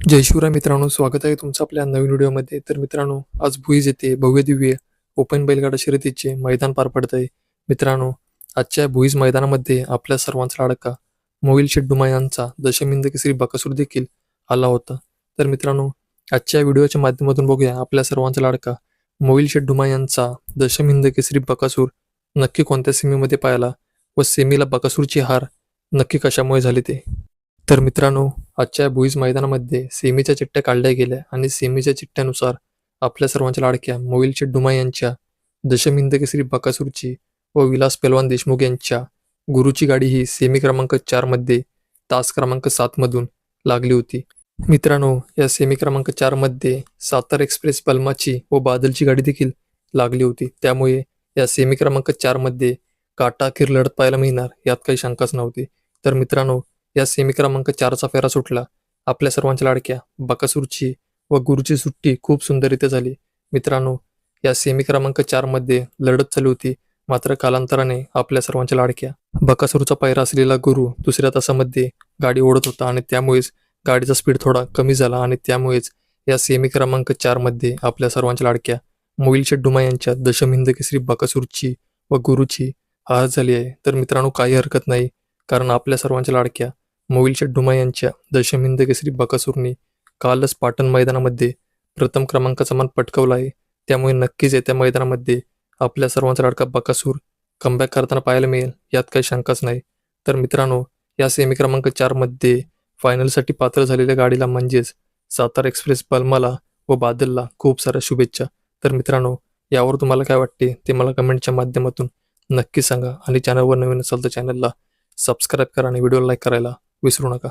जय शिवराय मित्रांनो स्वागत आहे तुमचं आपल्या नवीन व्हिडिओमध्ये. तर मित्रांनो आज भुईज येथे भव्य दिव्य ओपन बैलगाडा शर्यतीचे मैदान पार पडत आहे मित्रांनो आजच्या भुईज मैदानामध्ये आपल्या सर्वांचा लाडका मोहिल शेड्डुमा यांचा दशमिंद केसरी बकासूर देखील आला होता. तर मित्रांनो आजच्या व्हिडिओच्या माध्यमातून बघूया आपल्या सर्वांचा लाडका मोहिल शेड्डुमा यांचा दशमिंद केसरी बकासूर नक्की कोणत्या सेमीमध्ये पाहिला व सेमीला बकासूरची हार नक्की कशामुळे झाली ते? तर मित्रांनो आजच्या भुईज मैदानामध्ये सेमीच्या चिठ्ठ्या काढल्या गेल्या आणि सेमीच्या चिठ्ठ्यानुसार आपल्या सर्वांच्या लाडक्या मोहिल चेड्डुमा यांच्या दशमिंद केसरी बकासूरची व विलास पेलवान देशमुख यांच्या गुरुची गाडी ही सेमी क्रमांक चारमध्ये तास क्रमांक सातमधून लागली होती. मित्रांनो या सेमी क्रमांक चारमध्ये सातार एक्सप्रेस पलमाची व बादलची गाडी देखील लागली होती. त्यामुळे या सेमी क्रमांक चारमध्ये काटा अखेर लढत पाहायला मिळणार यात काही शंकाच नव्हती. तर मित्रांनो या सेमी क्रमांक चारचा फेरा सुटला. आपल्या सर्वांच्या लाडक्या बकासूरची व गुरुची सुट्टी खूप सुंदररीत्या झाली. मित्रांनो या सेमी क्रमांक चारमध्ये लढत चालू होती. मात्र कालांतराने आपल्या सर्वांच्या लाडक्या बकासूरचा पायरा असलेला गुरु दुसऱ्या तासामध्ये गाडी ओढत होता आणि त्यामुळेच गाडीचा स्पीड थोडा कमी झाला आणि त्यामुळेच या सेमी क्रमांक चारमध्ये आपल्या सर्वांच्या लाडक्या मोईल शेड्डुमा यांच्या दशमिंद केसरी बकासूरची व गुरुची हार झाली आहे. तर मित्रांनो काही हरकत नाही. कारण आपल्या सर्वांच्या लाडक्या मोहिल शेड्डुमा यांच्या दशमिंद केसरी बकासूरने कालच पाटण मैदानामध्ये प्रथम क्रमांकाचा मान पटकवला आहे. त्यामुळे नक्कीच येत्या मैदानामध्ये आपल्या सर्वांचा लाडका बकासूर कमबॅक करताना पाहायला मिळेल यात काही शंकाच नाही. तर मित्रांनो या सेमी क्रमांक चारमध्ये फायनलसाठी पात्र झालेल्या गाडीला म्हणजेच सातारा एक्सप्रेस बलमाला व बादलला खूप साऱ्या शुभेच्छा. तर मित्रांनो यावर तुम्हाला काय वाटते ते मला कमेंटच्या माध्यमातून नक्की सांगा आणि चॅनलवर नवीन असाल तर चॅनलला सबस्क्राईब करा आणि व्हिडिओ लाईक करायला विसरू नका.